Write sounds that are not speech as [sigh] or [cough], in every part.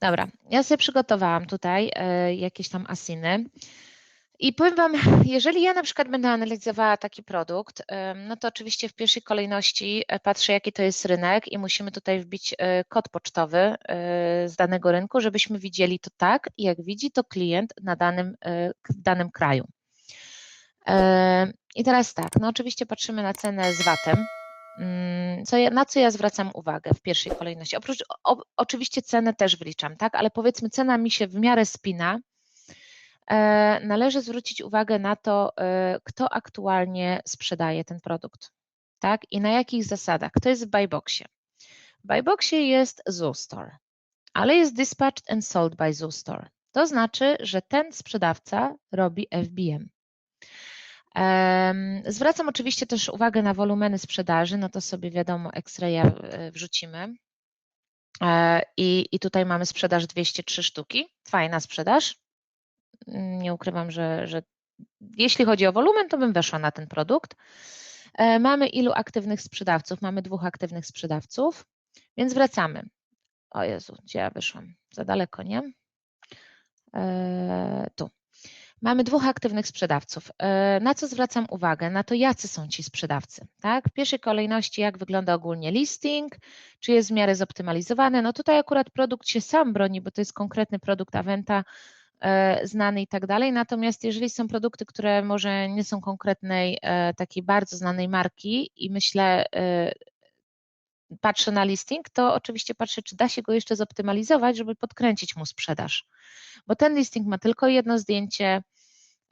Dobra, ja sobie przygotowałam tutaj e, jakieś tam asyny. I powiem Wam, jeżeli ja na przykład będę analizowała taki produkt, no to oczywiście w pierwszej kolejności e, patrzę, jaki to jest rynek i musimy tutaj wbić e, kod pocztowy e, z danego rynku, żebyśmy widzieli to tak, jak widzi to klient na danym, w danym kraju. I teraz tak, no oczywiście patrzymy na cenę z VAT-em. Mm, co ja, na co ja zwracam uwagę w pierwszej kolejności? Oprócz, o, oczywiście cenę też wliczam, tak, ale powiedzmy cena mi się w miarę spina, E, należy zwrócić uwagę na to, e, kto aktualnie sprzedaje ten produkt, tak? I na jakich zasadach. Kto jest w buyboxie? W buyboxie jest ZooStore, ale jest dispatched and sold by ZooStore. To znaczy, że ten sprzedawca robi FBM. Zwracam oczywiście też uwagę na wolumeny sprzedaży, no to sobie wiadomo, X-raya e, wrzucimy. I, I tutaj mamy sprzedaż 203 sztuki, fajna sprzedaż, nie ukrywam, że, że jeśli chodzi o wolumen, to bym weszła na ten produkt. E, mamy ilu aktywnych sprzedawców? Mamy dwóch aktywnych sprzedawców, więc wracamy. O Jezu, gdzie ja wyszłam? Za daleko, nie? E, tu. Mamy dwóch aktywnych sprzedawców. E, na co zwracam uwagę? Na to, jacy są ci sprzedawcy. Tak? W pierwszej kolejności, jak wygląda ogólnie listing, czy jest w miarę zoptymalizowany. No tutaj akurat produkt się sam broni, bo to jest konkretny produkt Aventa, E, znany i tak dalej. Natomiast jeżeli są produkty, które może nie są konkretnej, e, takiej bardzo znanej marki i myślę, patrzę na listing, to oczywiście patrzę, czy da się go jeszcze zoptymalizować, żeby podkręcić mu sprzedaż. Bo ten listing ma tylko jedno zdjęcie,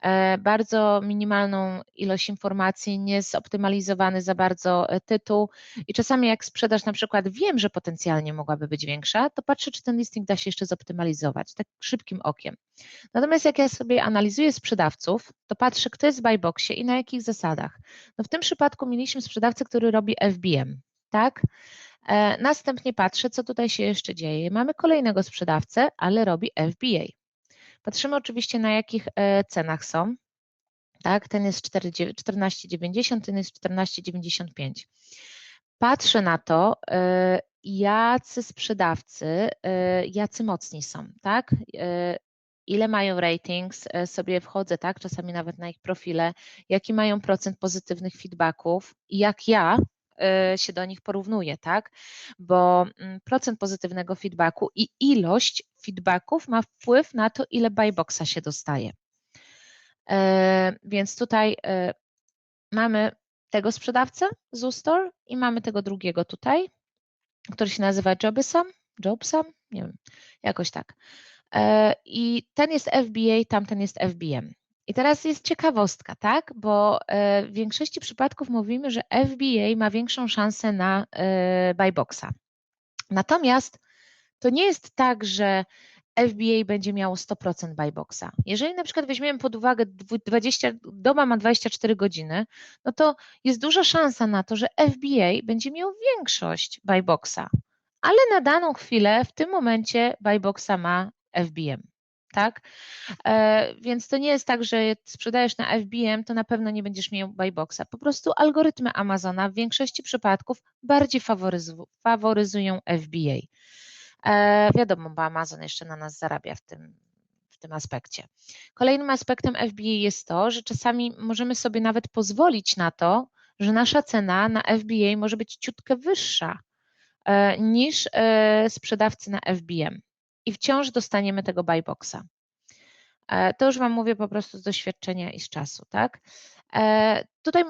E, bardzo minimalną ilość informacji, nie zoptymalizowany za bardzo e, tytuł i czasami jak sprzedaż na przykład wiem, że potencjalnie mogłaby być większa, to patrzę, czy ten listing da się jeszcze zoptymalizować, tak szybkim okiem. Natomiast jak ja sobie analizuję sprzedawców, to patrzę, kto jest w buyboxie i na jakich zasadach. No w tym przypadku mieliśmy sprzedawcę, który robi FBM, tak? E, następnie patrzę, co tutaj się jeszcze dzieje. Mamy kolejnego sprzedawcę, ale robi FBA. Patrzymy oczywiście na jakich e, cenach są. Tak, ten jest 14,90, ten jest 14,95. Patrzę na to, e, jacy sprzedawcy, jacy mocni są, tak? Ile mają ratings, sobie wchodzę, tak? Czasami nawet na ich profile, jaki mają procent pozytywnych feedbacków jak ja się do nich porównuje, tak? Bo mm, procent pozytywnego feedbacku i ilość feedbacków ma wpływ na to, ile buyboxa się dostaje. E, więc tutaj e, mamy tego sprzedawcę z Ustor i mamy tego drugiego tutaj, który się nazywa Jobysam, Jobsam, nie wiem, jakoś tak. I ten jest FBA, tamten jest FBM. I teraz jest ciekawostka, tak? Bo e, w większości przypadków mówimy, że FBA ma większą szansę na e, buyboxa. Natomiast to nie jest tak, że FBA będzie miało 100% buyboxa. Jeżeli na przykład weźmiemy pod uwagę 20, doba ma 24 godziny, no to jest duża szansa na to, że FBA będzie miał większość buyboxa, ale na daną chwilę w tym momencie buyboxa ma FBM tak? E, więc to nie jest tak, że sprzedajesz na FBM, to na pewno nie będziesz miał buyboxa. Po prostu algorytmy Amazona w większości przypadków bardziej faworyzują FBA. E, wiadomo, bo Amazon jeszcze na nas zarabia w tym, w tym aspekcie. Kolejnym aspektem FBA jest to, że czasami możemy sobie nawet pozwolić na to, że nasza cena na FBA może być ciutkę wyższa e, niż sprzedawcy na FBM i wciąż dostaniemy tego buyboxa. E, to już Wam mówię po prostu z doświadczenia i z czasu, tak? E, tutaj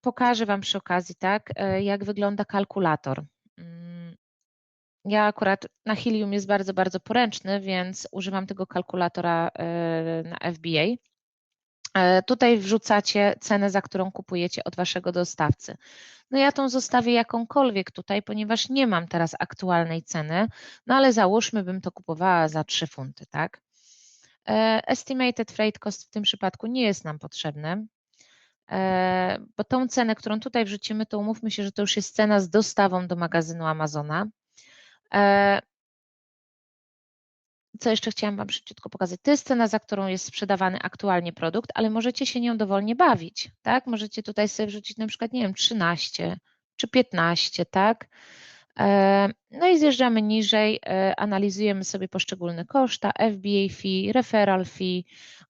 pokażę Wam przy okazji, tak, e, jak wygląda kalkulator. Mm, ja akurat na Helium jest bardzo, bardzo poręczny, więc używam tego kalkulatora na FBA. Tutaj wrzucacie cenę, za którą kupujecie od Waszego dostawcy. No ja tą zostawię jakąkolwiek tutaj, ponieważ nie mam teraz aktualnej ceny, no ale załóżmy, bym to kupowała za 3 funty, tak? E, estimated freight cost w tym przypadku nie jest nam potrzebny, e, bo tą cenę, którą tutaj wrzucimy, to umówmy się, że to już jest cena z dostawą do magazynu Amazona. Co jeszcze chciałam Wam szybciutko pokazać? To jest cena, za którą jest sprzedawany aktualnie produkt, ale możecie się nią dowolnie bawić, tak? Możecie tutaj sobie wrzucić na przykład, nie wiem, 13, czy 15, tak? E, no i zjeżdżamy niżej, e, analizujemy sobie poszczególne koszta, FBA fee, referral fee,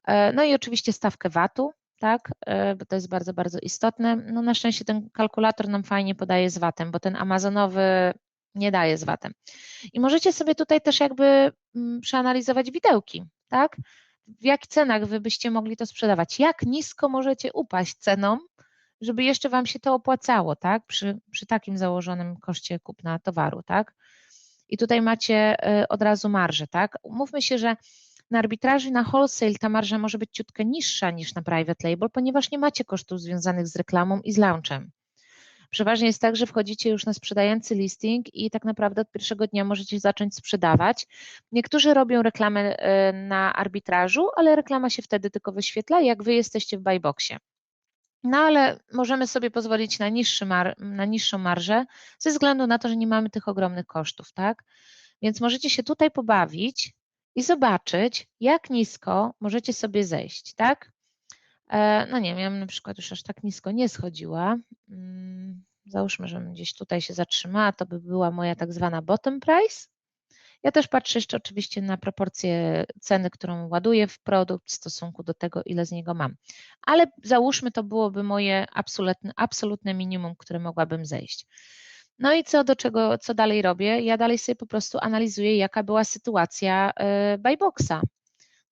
e, no i oczywiście stawkę VAT-u, tak, bo to jest bardzo, bardzo istotne. No na szczęście ten kalkulator nam fajnie podaje z VAT-em, bo ten amazonowy nie daje z VAT-em. I możecie sobie tutaj też jakby mm, przeanalizować widełki, tak? W jakich cenach wy byście mogli to sprzedawać? Jak nisko możecie upaść ceną, żeby jeszcze Wam się to opłacało, tak? Przy, przy takim założonym koszcie kupna towaru, tak? I tutaj macie y, od razu marżę, tak? Umówmy się, że na arbitraży na wholesale ta marża może być ciutkę niższa niż na private label, ponieważ nie macie kosztów związanych z reklamą i z launchem. Przeważnie jest tak, że wchodzicie już na sprzedający listing i tak naprawdę od pierwszego dnia możecie zacząć sprzedawać. Niektórzy robią reklamę y, na arbitrażu, ale reklama się wtedy tylko wyświetla, jak wy jesteście w buyboxie. No ale możemy sobie pozwolić na, niższy mar, na niższą marżę ze względu na to, że nie mamy tych ogromnych kosztów, tak? Więc możecie się tutaj pobawić i zobaczyć, jak nisko możecie sobie zejść, tak? E, no nie, miałam na przykład już aż tak nisko nie schodziła. Mm, załóżmy, że gdzieś tutaj się zatrzymała, to by była moja tak zwana bottom price. Ja też patrzę jeszcze oczywiście na proporcję ceny, którą ładuję w produkt w stosunku do tego, ile z niego mam. Ale załóżmy, to byłoby moje absolutne, absolutne minimum, które mogłabym zejść. No i co do czego, co dalej robię? Ja dalej sobie po prostu analizuję, jaka była sytuacja y, buyboxa.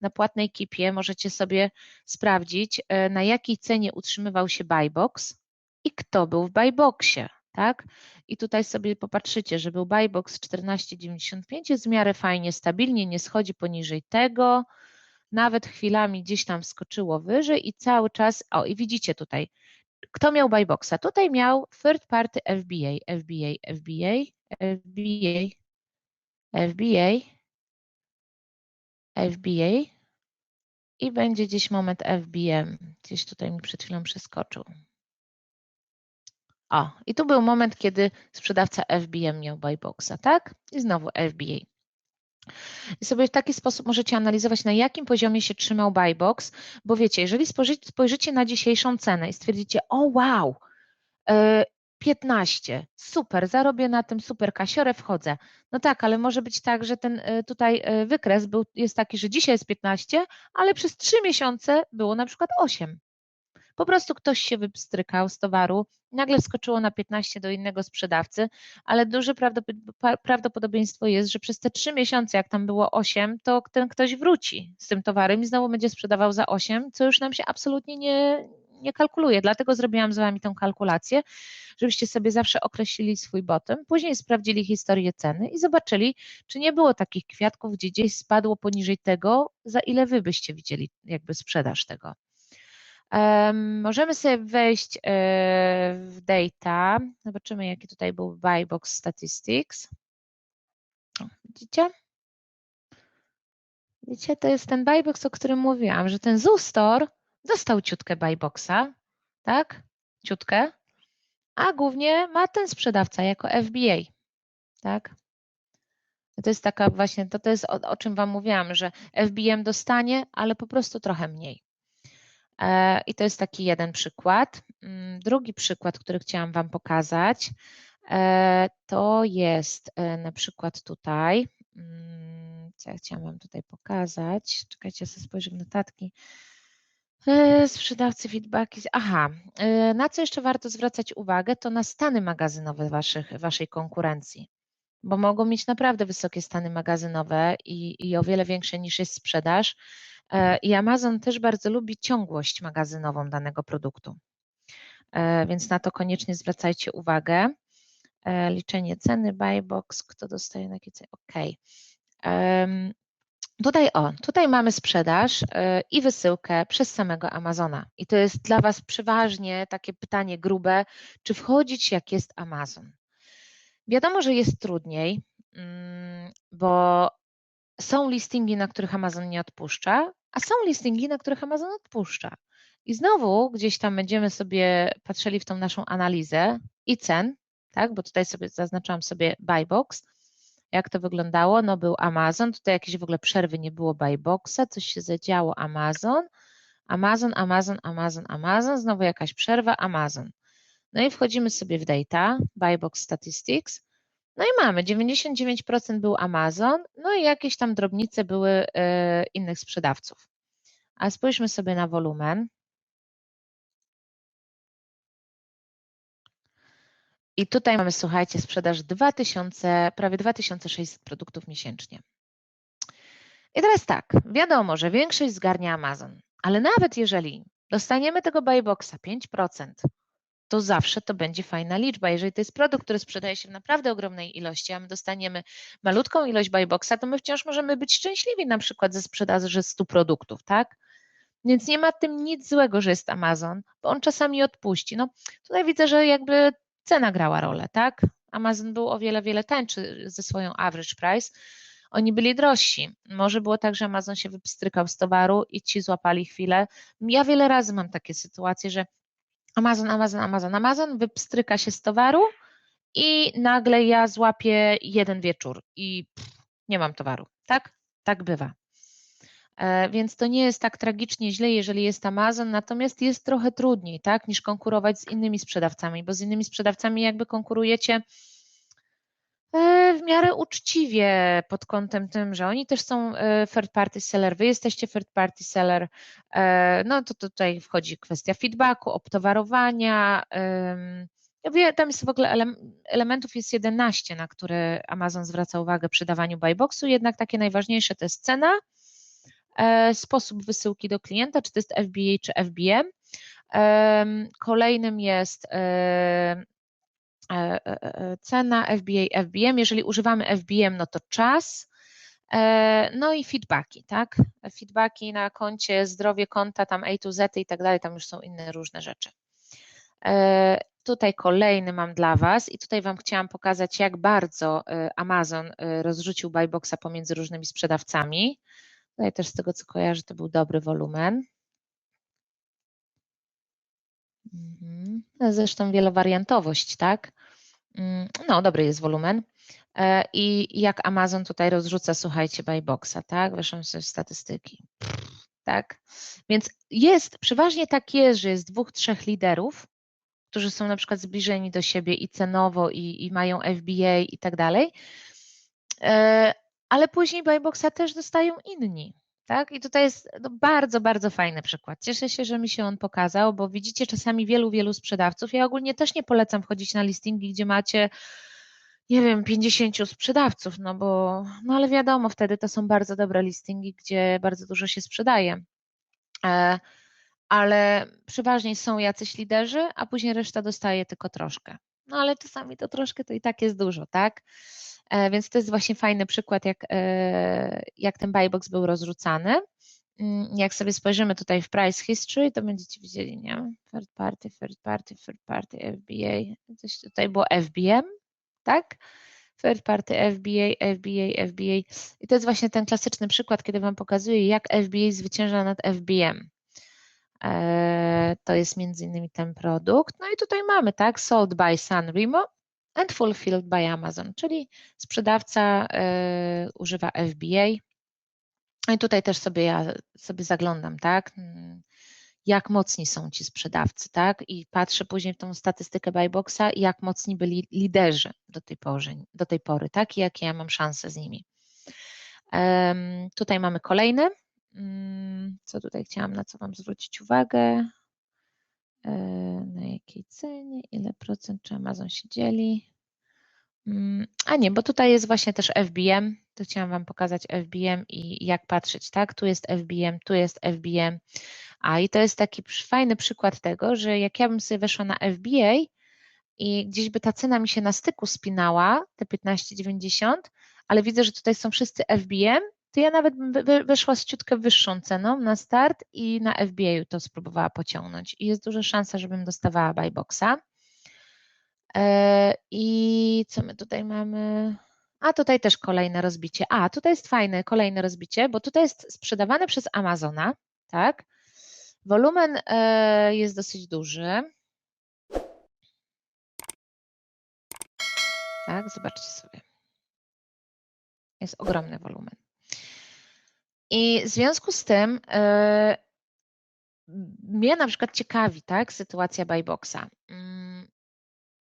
Na płatnej kipie możecie sobie sprawdzić, y, na jakiej cenie utrzymywał się buybox i kto był w buyboxie tak? I tutaj sobie popatrzycie, że był buybox 14,95 jest w miarę fajnie, stabilnie, nie schodzi poniżej tego, nawet chwilami gdzieś tam wskoczyło wyżej i cały czas, o i widzicie tutaj, kto miał buyboxa? Tutaj miał third party FBA, FBA, FBA, FBA, FBA, FBA i będzie gdzieś moment FBM, gdzieś tutaj mi przed chwilą przeskoczył. O, i tu był moment, kiedy sprzedawca FBM miał buyboxa, tak? I znowu FBA. I sobie w taki sposób możecie analizować, na jakim poziomie się trzymał buybox, bo wiecie, jeżeli spojrzycie na dzisiejszą cenę i stwierdzicie, o wow, 15, e, super, zarobię na tym super kasiorę, wchodzę. No tak, ale może być tak, że ten e, tutaj e, wykres był, jest taki, że dzisiaj jest 15, ale przez 3 miesiące było na przykład 8. Po prostu ktoś się wypstrykał z towaru, nagle skoczyło na 15 do innego sprzedawcy, ale duże prawdopodobieństwo jest, że przez te 3 miesiące, jak tam było 8, to ten ktoś wróci z tym towarem i znowu będzie sprzedawał za 8, co już nam się absolutnie nie, nie kalkuluje. Dlatego zrobiłam z Wami tą kalkulację, żebyście sobie zawsze określili swój bottom, później sprawdzili historię ceny i zobaczyli, czy nie było takich kwiatków, gdzie gdzieś spadło poniżej tego, za ile Wy byście widzieli jakby sprzedaż tego. Możemy sobie wejść e, w data. Zobaczymy, jaki tutaj był buy box statistics. Widzicie? Widzicie, to jest ten buybox, o którym mówiłam, że ten ZooStore dostał ciutkę buyboxa, tak? Ciutkę, a głównie ma ten sprzedawca jako FBA, tak? To jest taka właśnie, to, to jest o, o czym Wam mówiłam, że FBM dostanie, ale po prostu trochę mniej. E, I to jest taki jeden przykład. Mm, drugi przykład, który chciałam Wam pokazać, e, to jest e, na przykład tutaj, mm, co ja chciałam Wam tutaj pokazać, czekajcie, ja sobie spojrzę w notatki. Sprzedawcy feedbacki. Aha, na co jeszcze warto zwracać uwagę, to na stany magazynowe waszych, waszej konkurencji, bo mogą mieć naprawdę wysokie stany magazynowe i, i o wiele większe niż jest sprzedaż. E, I Amazon też bardzo lubi ciągłość magazynową danego produktu, e, więc na to koniecznie zwracajcie uwagę. E, liczenie ceny, buy box, kto dostaje na jakiej cenie, ok. Tutaj o, tutaj mamy sprzedaż i wysyłkę przez samego Amazona. I to jest dla Was przeważnie takie pytanie grube, czy wchodzić jak jest Amazon? Wiadomo, że jest trudniej, mm, bo są listingi, na których Amazon nie odpuszcza, a są listingi, na których Amazon odpuszcza. I znowu gdzieś tam będziemy sobie patrzyli w tą naszą analizę i cen, tak, bo tutaj sobie zaznaczałam sobie buy box, jak to wyglądało, no był Amazon, tutaj jakieś w ogóle przerwy nie było buy boxa, coś się zadziało. Amazon, Amazon, Amazon, Amazon, Amazon, znowu jakaś przerwa, Amazon. No i wchodzimy sobie w data, Buybox Statistics, no i mamy. 99% był Amazon, no i jakieś tam drobnice były e, innych sprzedawców. A spójrzmy sobie na wolumen. I tutaj mamy, słuchajcie, sprzedaż 2000, prawie 2600 produktów miesięcznie. I teraz tak, wiadomo, że większość zgarnia Amazon, ale nawet jeżeli dostaniemy tego buyboxa 5%, to zawsze to będzie fajna liczba. Jeżeli to jest produkt, który sprzedaje się w naprawdę ogromnej ilości, a my dostaniemy malutką ilość buyboxa, to my wciąż możemy być szczęśliwi na przykład ze sprzedaży 100 produktów, tak? Więc nie ma tym nic złego, że jest Amazon, bo on czasami odpuści. No tutaj widzę, że jakby cena grała rolę, tak? Amazon był o wiele, wiele tańszy ze swoją average price. Oni byli drożsi. Może było tak, że Amazon się wypstrykał z towaru i ci złapali chwilę. Ja wiele razy mam takie sytuacje, że Amazon, Amazon, Amazon, Amazon wypstryka się z towaru i nagle ja złapię jeden wieczór i pff, nie mam towaru. Tak? Tak bywa. E, więc to nie jest tak tragicznie źle, jeżeli jest Amazon, natomiast jest trochę trudniej, tak, niż konkurować z innymi sprzedawcami, bo z innymi sprzedawcami jakby konkurujecie e, w miarę uczciwie pod kątem tym, że oni też są e, third party seller, wy jesteście third party seller, no to tutaj wchodzi kwestia feedbacku, obtowarowania, tam jest w ogóle elementów jest 11, na które Amazon zwraca uwagę przy dawaniu buyboxu, jednak takie najważniejsze to jest cena, sposób wysyłki do klienta, czy to jest FBA, czy FBM. Kolejnym jest e, e, cena FBA, FBM. Jeżeli używamy FBM, no to czas. No i feedbacki, tak? Feedbacki na koncie, zdrowie konta, tam A to Z i tak dalej, tam już są inne różne rzeczy. Tutaj kolejny mam dla Was i tutaj Wam chciałam pokazać, jak bardzo Amazon rozrzucił buyboxa pomiędzy różnymi sprzedawcami. Tutaj też z tego, co kojarzę, to był dobry wolumen. Mhm. Zresztą wielowariantowość, tak? Mm, no, dobry jest wolumen. E, I jak Amazon tutaj rozrzuca, słuchajcie, buyboxa, tak? Wyszłam sobie statystyki. Tak? Więc jest, przeważnie tak jest, że jest dwóch, trzech liderów, którzy są na przykład zbliżeni do siebie i cenowo, i, i mają FBA i tak dalej, e, ale później buyboxa też dostają inni. Tak? I tutaj jest no, bardzo, bardzo fajny przykład. Cieszę się, że mi się on pokazał, bo widzicie czasami wielu, wielu sprzedawców. Ja ogólnie też nie polecam wchodzić na listingi, gdzie macie, nie wiem, 50 sprzedawców, no bo, no ale wiadomo, wtedy to są bardzo dobre listingi, gdzie bardzo dużo się sprzedaje. E, ale przeważnie są jacyś liderzy, a później reszta dostaje tylko troszkę. No ale czasami to troszkę to i tak jest dużo, tak? E, więc to jest właśnie fajny przykład, jak, e, jak ten buybox był rozrzucany. Mm, jak sobie spojrzymy tutaj w price history, to będziecie widzieli, nie? Third party, third party, third party, FBA. Coś tutaj było FBM, tak? Third party, FBA, FBA, FBA. I to jest właśnie ten klasyczny przykład, kiedy Wam pokazuję, jak FBA zwycięża nad FBM. E, to jest między innymi ten produkt. No i tutaj mamy, tak? Sold by Sanremo and fulfilled by Amazon, czyli sprzedawca y, używa FBA. I tutaj też sobie ja sobie zaglądam, tak? Jak mocni są ci sprzedawcy, tak? I patrzę później w tą statystykę Buyboxa, jak mocni byli liderzy do tej pory, do tej pory tak? I jakie ja mam szanse z nimi. Um, tutaj mamy kolejny. Um, co tutaj chciałam, na co Wam zwrócić uwagę? E, na jakiej cenie, ile procent, czy Amazon się dzieli. Mm, a nie, bo tutaj jest właśnie też FBM, to chciałam Wam pokazać FBM i jak patrzeć, tak? Tu jest FBM, tu jest FBM. A i to jest taki fajny przykład tego, że jak ja bym sobie weszła na FBA i gdzieś by ta cena mi się na styku spinała, te 15,90, ale widzę, że tutaj są wszyscy FBM, to ja nawet weszła z ciutkę wyższą ceną na start i na FBA to spróbowała pociągnąć. I jest duża szansa, żebym dostawała buyboxa. E, I co my tutaj mamy? A tutaj też kolejne rozbicie. A tutaj jest fajne kolejne rozbicie, bo tutaj jest sprzedawane przez Amazona, tak? Wolumen e, jest dosyć duży. Tak, zobaczcie sobie. Jest ogromny wolumen. I w związku z tym yy, mnie na przykład ciekawi, tak, sytuacja buyboxa.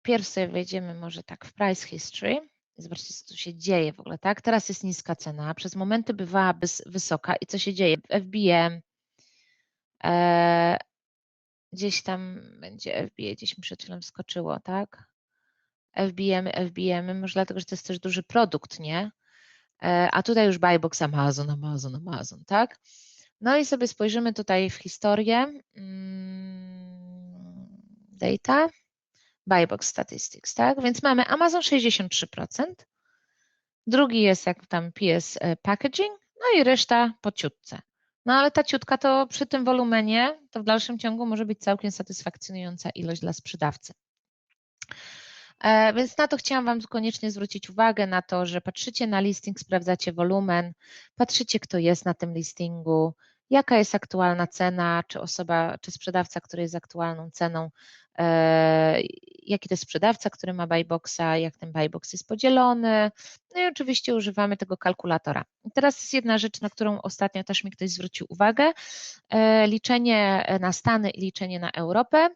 pierw sobie wejdziemy może tak w price history. Zobaczcie, co tu się dzieje w ogóle, tak? Teraz jest niska cena, przez momenty bywała wysoka i co się dzieje? FBM, e, gdzieś tam będzie FBA, gdzieś mi przed chwilą wskoczyło, tak? FBM, FBM, może dlatego, że to jest też duży produkt, nie? E, a tutaj już buybox Amazon, Amazon, Amazon, tak? No i sobie spojrzymy tutaj w historię. Mm, data, buybox statistics, tak? Więc mamy Amazon 63%, drugi jest jak tam PS e, packaging, no i reszta po ciutce. No ale ta ciutka to przy tym wolumenie to w dalszym ciągu może być całkiem satysfakcjonująca ilość dla sprzedawcy. E, więc na to chciałam Wam koniecznie zwrócić uwagę, na to, że patrzycie na listing, sprawdzacie wolumen, patrzycie, kto jest na tym listingu, jaka jest aktualna cena, czy osoba, czy sprzedawca, który jest aktualną ceną, e, jaki to jest sprzedawca, który ma buyboxa, jak ten buybox jest podzielony. No i oczywiście używamy tego kalkulatora. I teraz jest jedna rzecz, na którą ostatnio też mi ktoś zwrócił uwagę. E, liczenie na Stany i liczenie na Europę.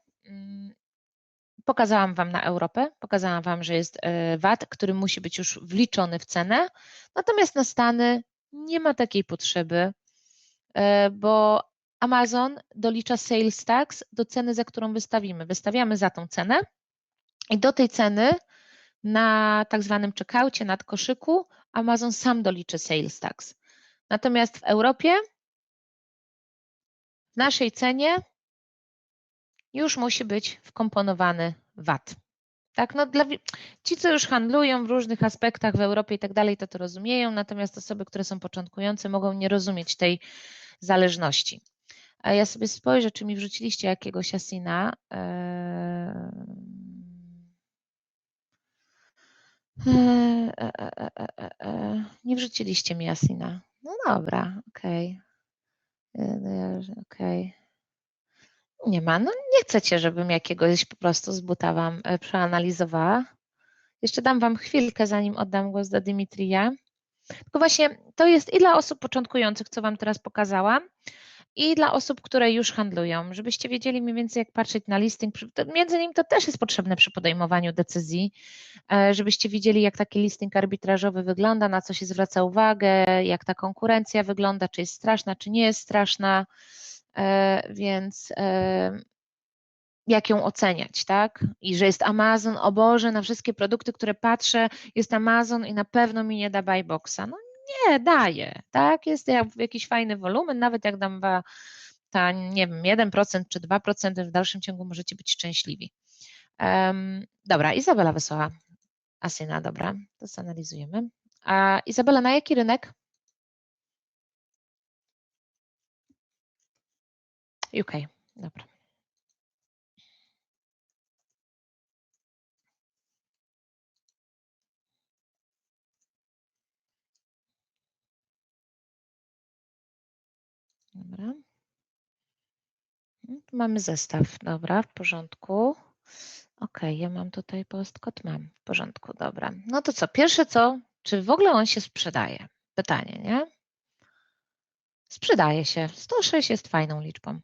Pokazałam Wam na Europę, pokazałam Wam, że jest e, VAT, który musi być już wliczony w cenę, natomiast na Stany nie ma takiej potrzeby, e, bo Amazon dolicza sales tax do ceny, za którą wystawimy. Wystawiamy za tą cenę i do tej ceny na tak zwanym checkoutie, nad koszyku, Amazon sam doliczy sales tax. Natomiast w Europie w naszej cenie już musi być wkomponowany VAT. Tak, no dla, ci, co już handlują w różnych aspektach w Europie i tak dalej, to to rozumieją, natomiast osoby, które są początkujące, mogą nie rozumieć tej zależności. A ja sobie spojrzę, czy mi wrzuciliście jakiegoś asina. Eee, eee, eee, nie wrzuciliście mi asina. No dobra, okej. Okay. Okej. Okay. Nie ma. No nie chcecie, żebym jakiegoś po prostu z buta Wam e, przeanalizowała. Jeszcze dam Wam chwilkę, zanim oddam głos do Dimitrija. Tylko właśnie to jest i dla osób początkujących, co Wam teraz pokazałam, i dla osób, które już handlują, żebyście wiedzieli mniej więcej, jak patrzeć na listing. Między innymi to też jest potrzebne przy podejmowaniu decyzji, e, żebyście widzieli, jak taki listing arbitrażowy wygląda, na co się zwraca uwagę, jak ta konkurencja wygląda, czy jest straszna, czy nie jest straszna. E, więc jak ją oceniać, tak? I że jest Amazon, o Boże, na wszystkie produkty, które patrzę, jest Amazon i na pewno mi nie da buyboxa. No nie, daje, tak? Jest jakiś fajny wolumen, nawet jak dam ta, nie wiem, 1% czy 2%, w dalszym ciągu możecie być szczęśliwi. Um, dobra, Izabela wysłała Asyna, dobra, to zanalizujemy. A Izabela, na jaki rynek? UK. Dobra. Dobra. Hmm, tu mamy zestaw. Dobra, w porządku. Ok, ja mam tutaj postkod, mam. W porządku, dobra. No to co, pierwsze co, czy w ogóle on się sprzedaje? Pytanie, nie? Sprzedaje się. 106 jest fajną liczbą.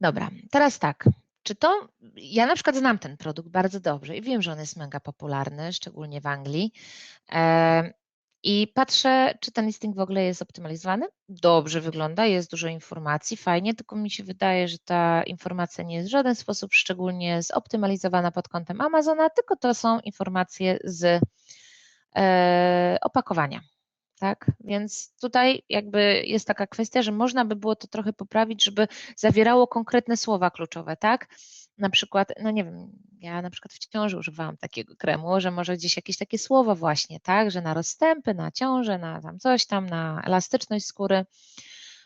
Dobra, teraz tak. Czy to, ja na przykład znam ten produkt bardzo dobrze i wiem, że on jest mega popularny, szczególnie w Anglii. E, I patrzę, czy ten listing w ogóle jest optymalizowany. Dobrze wygląda, jest dużo informacji, fajnie, tylko mi się wydaje, że ta informacja nie jest w żaden sposób szczególnie zoptymalizowana pod kątem Amazona, tylko to są informacje z e, opakowania. Tak, więc tutaj jakby jest taka kwestia, że można by było to trochę poprawić, żeby zawierało konkretne słowa kluczowe, tak? Na przykład, no nie wiem, ja na przykład w ciąży używałam takiego kremu, że może gdzieś jakieś takie słowa właśnie, tak, że na rozstępy, na ciążę, na tam coś tam, na elastyczność skóry,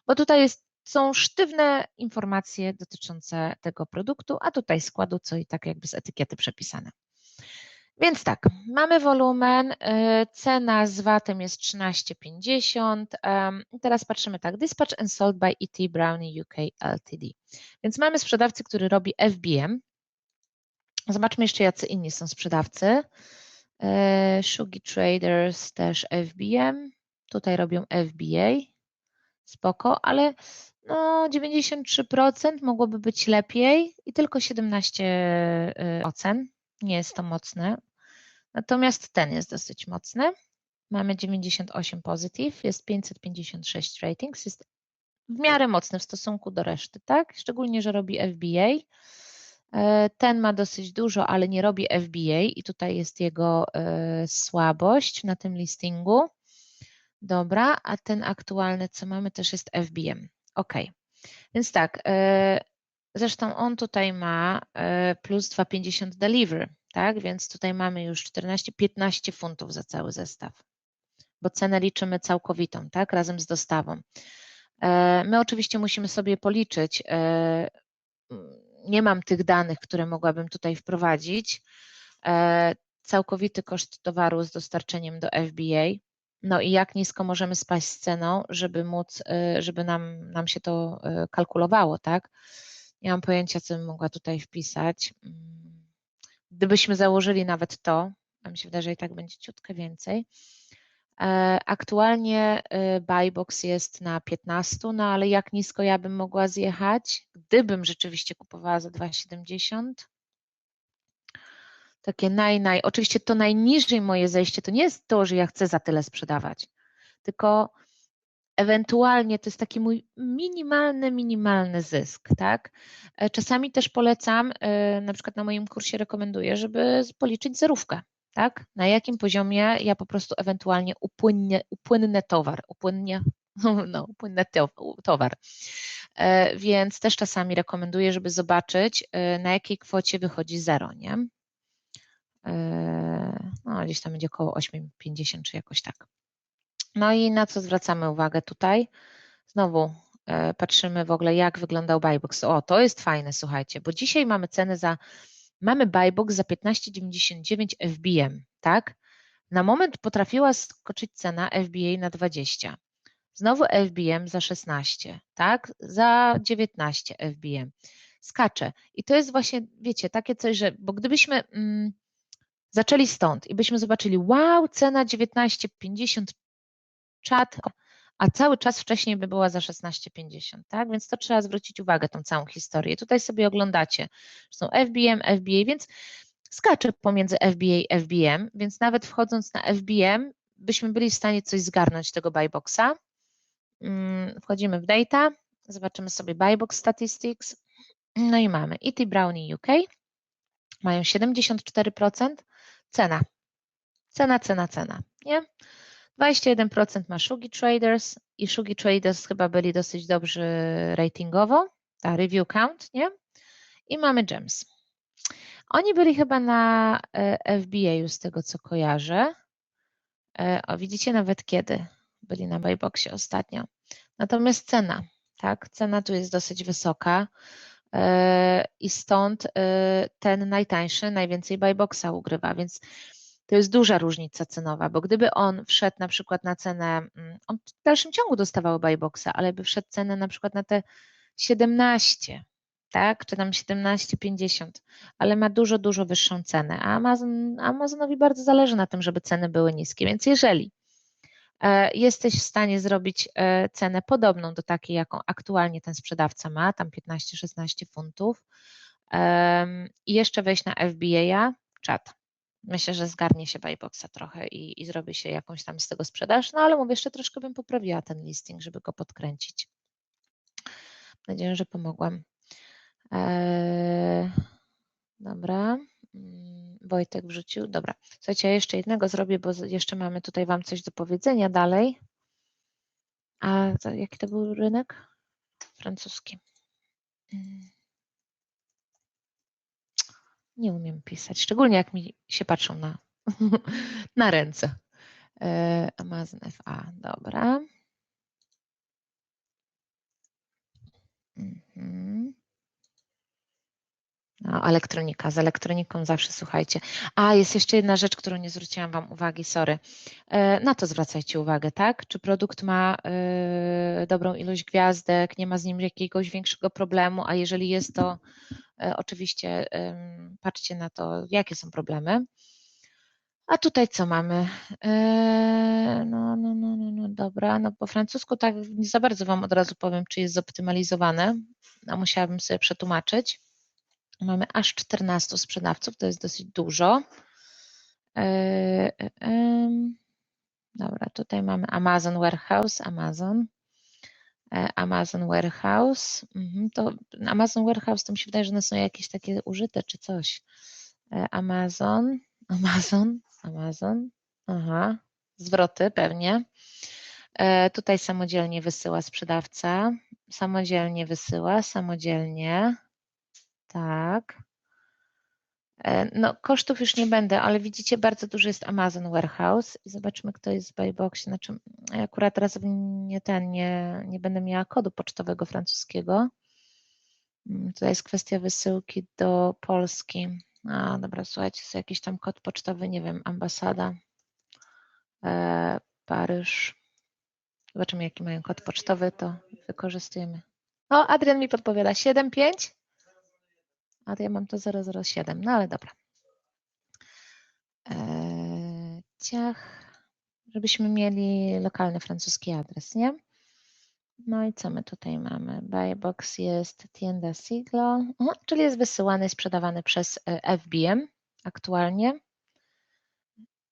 bo tutaj jest, są sztywne informacje dotyczące tego produktu, a tutaj składu, co i tak jakby z etykiety przepisane. Więc tak, mamy wolumen, y, cena z VAT-em jest 13,50. Teraz patrzymy tak, dispatch and sold by ET Brownie UK Ltd. Więc mamy sprzedawcę, który robi FBM. Zobaczmy jeszcze, jacy inni są sprzedawcy. Y, Shugi Traders też FBM. Tutaj robią FBA. Spoko, ale No, 93% mogłoby być lepiej i tylko 17 y, ocen. Nie jest to mocne. Natomiast ten jest dosyć mocny. Mamy 98 pozytyw, jest 556 ratings, jest w miarę mocny w stosunku do reszty, tak? Szczególnie, że robi FBA. E, ten ma dosyć dużo, ale nie robi FBA i tutaj jest jego e, słabość na tym listingu. Dobra, a ten aktualny, co mamy, też jest FBM. Ok, więc tak, e, zresztą on tutaj ma plus 2,50 delivery, tak? Więc tutaj mamy już 14-15 funtów za cały zestaw, bo cenę liczymy całkowitą, tak? Razem z dostawą. My oczywiście musimy sobie policzyć nie mam tych danych, które mogłabym tutaj wprowadzić. E, całkowity koszt towaru z dostarczeniem do FBA. No i jak nisko możemy spaść z ceną, żeby móc, e, żeby nam, nam się to e, kalkulowało, tak? Nie mam pojęcia, co bym mogła tutaj wpisać. Mm, gdybyśmy założyli nawet to, nam się wydaje, że i tak będzie ciutkę więcej, E, aktualnie e, buybox jest na 15, no ale jak nisko ja bym mogła zjechać, gdybym rzeczywiście kupowała za 2,70? Takie naj, naj, oczywiście to najniżej moje zejście to nie jest to, że ja chcę za tyle sprzedawać, tylko ewentualnie to jest taki mój minimalny, minimalny zysk, tak? E, czasami też polecam, na przykład na moim kursie rekomenduję, żeby policzyć zerówkę, tak? Na jakim poziomie ja po prostu ewentualnie upłynnie, upłynnę towar, upłynnie, [laughs] no, upłynnę towar. E, więc też czasami rekomenduję, żeby zobaczyć, e, na jakiej kwocie wychodzi zero, nie? E, no, gdzieś tam będzie około 8,50 czy jakoś tak. No i na co zwracamy uwagę tutaj? Znowu patrzymy w ogóle, jak wyglądał buybox. O, to jest fajne, słuchajcie, bo dzisiaj mamy ceny za Mamy buybox za 15,99 FBM, tak? Na moment potrafiła skoczyć cena FBA na 20. Znowu FBM za 16, tak? Za 19 FBM. Skacze. I to jest właśnie, wiecie, takie coś, że, bo gdybyśmy mm, zaczęli stąd i byśmy zobaczyli, wow, cena 19,50 czat, a cały czas wcześniej by była za 16,50, tak? Więc to trzeba zwrócić uwagę, tą całą historię. Tutaj sobie oglądacie, są FBM, FBA, więc skacze pomiędzy FBA FBM, więc nawet wchodząc na FBM, byśmy byli w stanie coś zgarnąć tego buyboxa. Mm, wchodzimy w data, zobaczymy sobie buybox statistics, no i mamy ET Brownie UK, mają 74%, cena, cena, cena, cena, nie? 21% ma Shugi Traders i Shugi Traders chyba byli dosyć dobrzy ratingowo, ta review count, nie? I mamy Gems. Oni byli chyba na e, FBA z tego co kojarzę. E, o, widzicie nawet kiedy byli na buyboxie ostatnio. Natomiast cena, tak, cena tu jest dosyć wysoka e, i stąd ten najtańszy najwięcej buyboxa ugrywa, więc to jest duża różnica cenowa, bo gdyby on wszedł na przykład na cenę, mm, on w dalszym ciągu dostawał buyboxa, ale by wszedł cenę na przykład na te 17, tak, czy tam 17,50, ale ma dużo, dużo wyższą cenę, a Amazon, Amazonowi bardzo zależy na tym, żeby ceny były niskie, więc jeżeli e, jesteś w stanie zrobić e, cenę podobną do takiej, jaką aktualnie ten sprzedawca ma, tam 15-16 funtów i jeszcze wejść na FBA, czat myślę, że zgarnie się buyboxa trochę i, i zrobi się jakąś tam z tego sprzedaż, no ale mówię, jeszcze troszkę bym poprawiła ten listing, żeby go podkręcić. Mam nadzieję, że pomogłam. Eee, dobra. Mm, Wojtek wrzucił. Dobra. Słuchajcie, ja jeszcze jednego zrobię, bo jeszcze mamy tutaj Wam coś do powiedzenia dalej. A to, jaki to był rynek? Francuski. Nie umiem pisać, szczególnie jak mi się patrzą na, [laughs] na ręce. E, Amazon FA, dobra. Mhm. No, elektronika. Z elektroniką zawsze słuchajcie. A, jest jeszcze jedna rzecz, którą nie zwróciłam Wam uwagi, sorry. E, na to zwracajcie uwagę, tak? Czy produkt ma e, dobrą ilość gwiazdek, nie ma z nim jakiegoś większego problemu, a jeżeli jest to, oczywiście patrzcie na to, jakie są problemy. A tutaj co mamy? Eee, no, no, no, no, no, dobra. No po francusku tak nie za bardzo Wam od razu powiem, czy jest zoptymalizowane. No, musiałabym sobie przetłumaczyć. Mamy aż 14 sprzedawców, to jest dosyć dużo. Eee, dobra, tutaj mamy Amazon Warehouse, Amazon. E, Amazon Warehouse. Mhm, to Amazon Warehouse to mi się wydaje, że one są jakieś takie użyte czy coś. E, Amazon, [laughs] Amazon, Amazon. Aha, zwroty pewnie. E, Tutaj samodzielnie wysyła sprzedawca. Samodzielnie wysyła, samodzielnie. Tak. E, No, kosztów już nie będę, ale widzicie, bardzo duży jest Amazon Warehouse i zobaczmy, kto jest w Buyboxie. Znaczy, akurat teraz nie ten, nie, nie będę miała kodu pocztowego francuskiego. Mm, Tutaj jest kwestia wysyłki do Polski. A, dobra, słuchajcie, jest jakiś tam kod pocztowy, nie wiem, ambasada, e, Paryż. Zobaczymy, jaki mają kod pocztowy, to wykorzystujemy. O, Adrian mi podpowiada 75. A to ja mam to 007, no ale dobra. Eee, ciach, żebyśmy mieli lokalny francuski adres, nie? No i co my tutaj mamy? Buybox jest Tienda Siglo, mhm, czyli jest wysyłany i sprzedawany przez e, FBM aktualnie.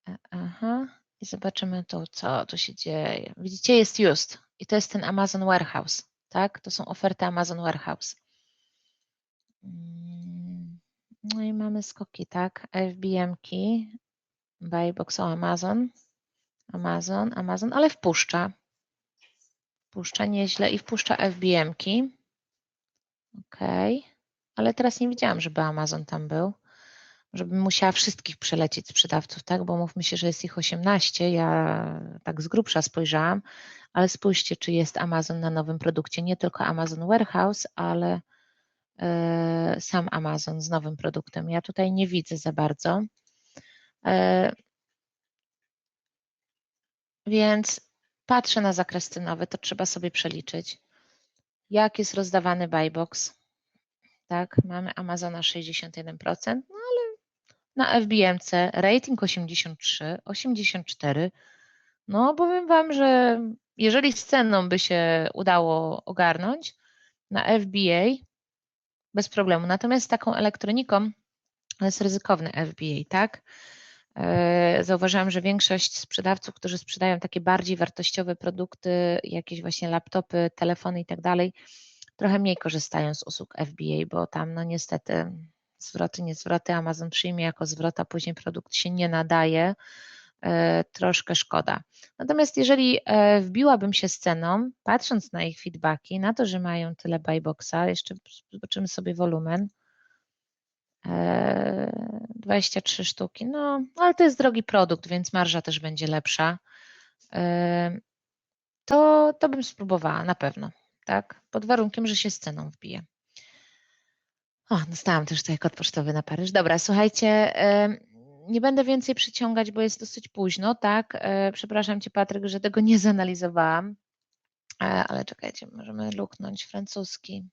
E, Aha, i zobaczymy tu, co tu się dzieje. Widzicie, jest used i to jest ten Amazon Warehouse, tak? To są oferty Amazon Warehouse. Mm, No i mamy skoki, tak? FBM-ki, Buybox o Amazon, Amazon, Amazon, ale wpuszcza. Wpuszcza nieźle i wpuszcza FBM-ki. OK, ale teraz nie widziałam, żeby Amazon tam był. Żebym musiała wszystkich przelecieć sprzedawców, tak? Bo mówmy się, że jest ich 18. Ja tak z grubsza spojrzałam, ale spójrzcie, czy jest Amazon na nowym produkcie. Nie tylko Amazon Warehouse, ale sam Amazon z nowym produktem. Ja tutaj nie widzę za bardzo. E, Więc patrzę na zakres cenowy, to trzeba sobie przeliczyć. Jak jest rozdawany buybox? Tak, mamy Amazona 61%, no ale na FBMC rating 83, 84. No powiem Wam, że jeżeli z ceną by się udało ogarnąć na FBA bez problemu. Natomiast z taką elektroniką jest ryzykowny FBA, tak? E, Zauważyłam, że większość sprzedawców, którzy sprzedają takie bardziej wartościowe produkty, jakieś właśnie laptopy, telefony i tak dalej, trochę mniej korzystają z usług FBA, bo tam no niestety zwroty, nie zwroty, Amazon przyjmie jako zwrot, a później produkt się nie nadaje, troszkę szkoda. Natomiast jeżeli e, wbiłabym się z ceną, patrząc na ich feedbacki, na to, że mają tyle buyboxa, jeszcze zobaczymy sobie wolumen, e, 23 sztuki, no ale to jest drogi produkt, więc marża też będzie lepsza, E, to, to bym spróbowała na pewno, tak, pod warunkiem, że się z ceną wbije. O, dostałam też tutaj kod pocztowy na Paryż. Dobra, słuchajcie, e, nie będę więcej przyciągać, bo jest dosyć późno, tak? E, Przepraszam Cię, Patryk, że tego nie zanalizowałam, E, ale czekajcie, możemy luknąć francuski.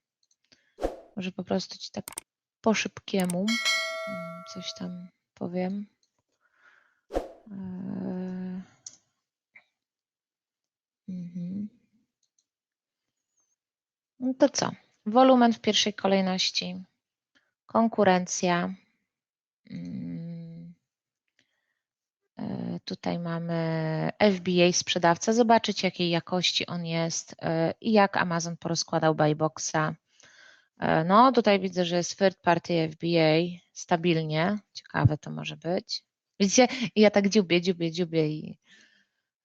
Może po prostu Ci tak po szybkiemu mm, coś tam powiem. E, mhm. No to co? Wolumen w pierwszej kolejności, konkurencja. Tutaj mamy FBA sprzedawca. Zobaczyć, jakiej jakości on jest e, i jak Amazon porozkładał buyboxa. E, No, tutaj widzę, że jest third party FBA stabilnie. Ciekawe to może być. Widzicie, i ja tak dziubię, dziubię, dziubię i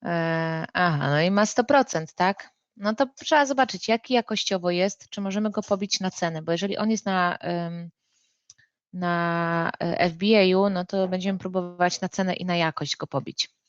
e, aha, no i ma 100%, tak? No to trzeba zobaczyć, jaki jakościowo jest, czy możemy go pobić na cenę, bo jeżeli on jest na, na FBA-u, no to będziemy próbować na cenę i na jakość go pobić.